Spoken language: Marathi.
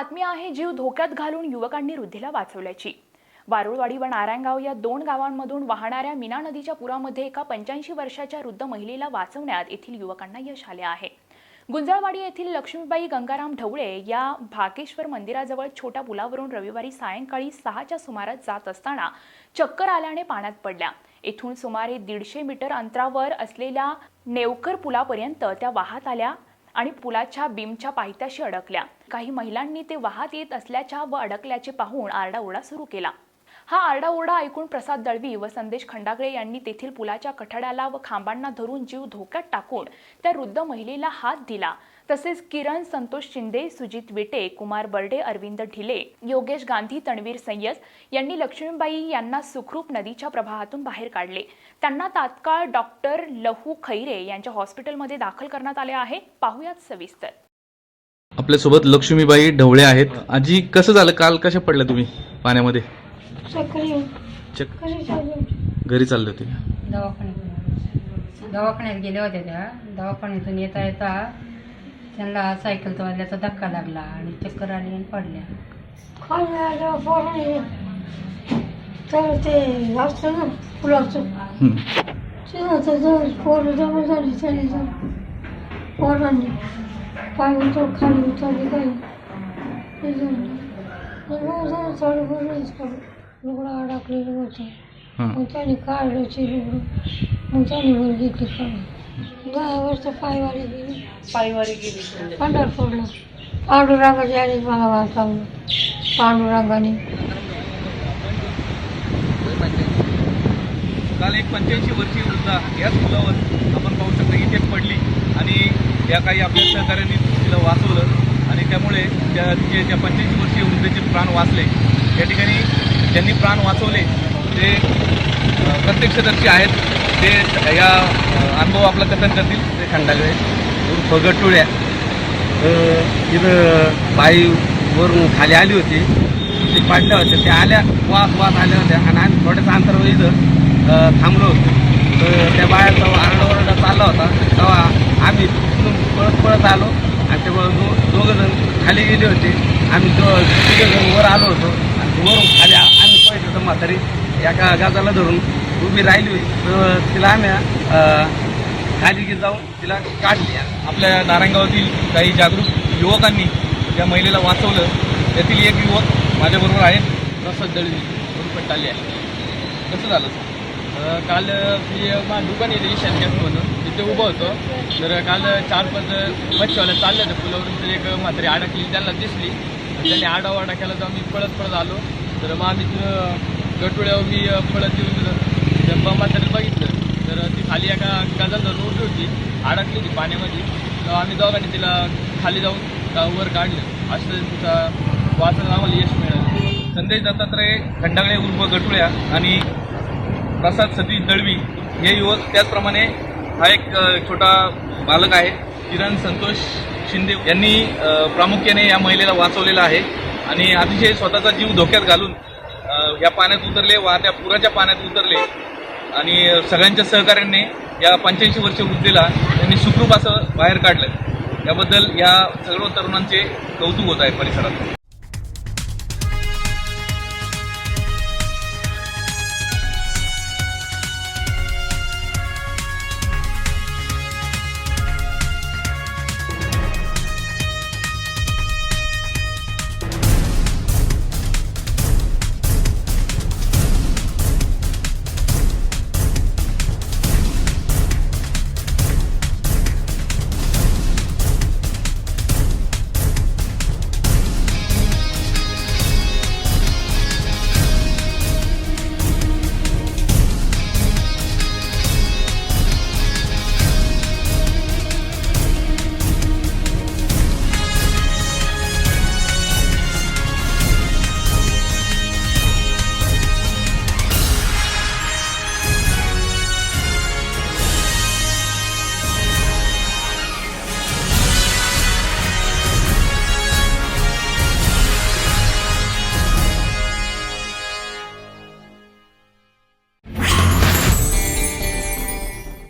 बातमी आहे जीव धोक्यात घालून युवकांनी वृद्धीला वाचवल्याची. वारुळवाडी व नारायणगाव या दोन गावांमधून वाहणाऱ्या मीना नदीच्या पुरामध्ये एका पंच्याऐंशी वर्षाच्या वृद्ध महिलेला वाचवण्यात येथील युवकांना यश आले आहे. गुंजाळवाडी येथील लक्ष्मीबाई गंगाराम ढवळे या भाकेश्वर मंदिराजवळ छोट्या पुलावरून रविवारी सायंकाळी सहाच्या सुमारास जात असताना चक्कर आल्याने पाण्यात पडल्या. येथून सुमारे दीडशे मीटर अंतरावर असलेल्या नेवकर पुलापर्यंत त्या वाहत आल्या. आणि पुलाच्या बीमच्या पायथ्याशी अडकल्या. काही महिलांनी ते वाहत येत असल्याच्या व अडकल्याचे पाहून आरडाओरडा सुरू केला. हा आरडाओरडा ऐकून प्रसाद दळवी व संदेश खंडागळे यांनी तेथील पुलाच्या कठड्याला व खांबांना धरून जीव धोक्यात टाकून त्या वृद्ध महिलेला हात दिला. तसेच किरण संतोष शिंदे सुजित विटे कुमार बर्डे अरविंद ढिले योगेश गांधी तणवीर सय्यद यांनी लक्ष्मीबाई यांना सुखरूप नदीच्या प्रवाहातून बाहेर काढले. त्यांना तात्काळ डॉक्टर लहू खैरे यांच्या हॉस्पिटलमध्ये दाखल करण्यात आले आहे. पाहुयात सविस्तर. आपल्यासोबत लक्ष्मीबाई ढवळे आहेत. आजी कसं झालं? काल कशा पडल्या तुम्ही पाण्यामध्ये? घरी चालले होते दवाखान्यात दवाखान्यात गेल्या होत्या त्या. दवाखान्यातून येता येता त्यांना सायकल वाजल्याचा धक्का लागला आणि चक्कर आली आणि पडल्या. तर ते असतं ना फुलाचं हं. जवळ पोरं जवळ झाली त्याने जाऊन. पोरांनी पाय उतर खाली उतरले काही. ते झालं. मग जरा थोडं बरंच करू. लुगडं अडकलेलं होतं. हं. मग त्याने काढलं ते लुगडं. मग त्याने वर घेतली काढून दहा वर्ष पायवारी गेली. पायवारी गेली पंढरपूरला. पांडुरंगाची आणि मला वाचवलं पांडुरंगाने. काल एक पंच्याऐंशी वर्षीय वृद्धा याच पुलावर आपण पाहू शकता इथे पडली आणि या काही आपल्या सहकार्यांनी तिला वाचवलं आणि त्यामुळे त्या तिचे त्या पंच्याऐंशी वर्षीय वृद्धेचे प्राण वाचले. या ठिकाणी ज्यांनी प्राण वाचवले ते प्रत्यक्षदर्शी आहेत. ते या अनुभव आपलं कथन करतील ते खंडागळे उर्फ गटुळ्या तिथं बाई वरून खाली आली होती. ते पाडल्या होत्या. त्या आल्या वास वास आल्या होत्या. आणि आम्ही थोड्याच अंतरावर इथं थांबलो होतो. तर त्या बायाचा आरडाओरडा चालला होता तेव्हा आम्ही पळत पळत आलो. आणि तेव्हा दो दोघं जण खाली गेले होते. आम्ही दो तिघं जण वर आलो होतो. आणि वरून खाली आम्ही आम्ही जमा तरी या एका गाजाला धरून उभी राहिली तर तिला आम्ही खाली जाऊन तिला काढली. आपल्या नारायणगावातील काही जागरूक युवकांनी या महिलेला वाचवलं त्यातील एक युवक माझ्याबरोबर आहे प्रसाद दळवी. आली आहे. कसं झालं सर? काल मी माझं दुकान येते ईशान गॅस म्हणून तिथे उभं होतो. तर काल चार पाच मच्छीवाल्या चालले होते पुलावरून. तर एक म्हातारी अडकली. त्यांना दिसली. त्यांनी आडावाडा केला. तर आम्ही पळत पळत आलो. तर मग आम्ही गटुळ्यावर मी पळत येऊन तिथं त्या बघितलं. तर ती खाली एका गजाल धरून उभी होती. अडकली होती पाण्यामध्ये. तर आम्ही दोघांनी तिला खाली जाऊन वर काढलं. असं तिचा वाचायला आम्हाला यश मिळालं. संदेश दत्तात्रय खंडागळे उर्फ गटुळ्या आणि प्रसाद सतीश दळवी हे युवक त्याचप्रमाणे हा एक छोटा बालक आहे. किरण संतोष शिंदे यांनी प्रामुख्याने या महिलेला वाचवलेला आहे. आणि अतिशय स्वतःचा जीव धोक्यात घालून या पाण्यात उतरले वाहत्या पुराच्या पाण्यात उतरले. आणि सगळ्यांच्या सहकार्याने या पंच्याऐंशी वर्ष वृद्धीला त्यांनी सुखरूप असं बाहेर काढलं. याबद्दल या सर्व तरुणांचे कौतुक होत आहे परिसरात.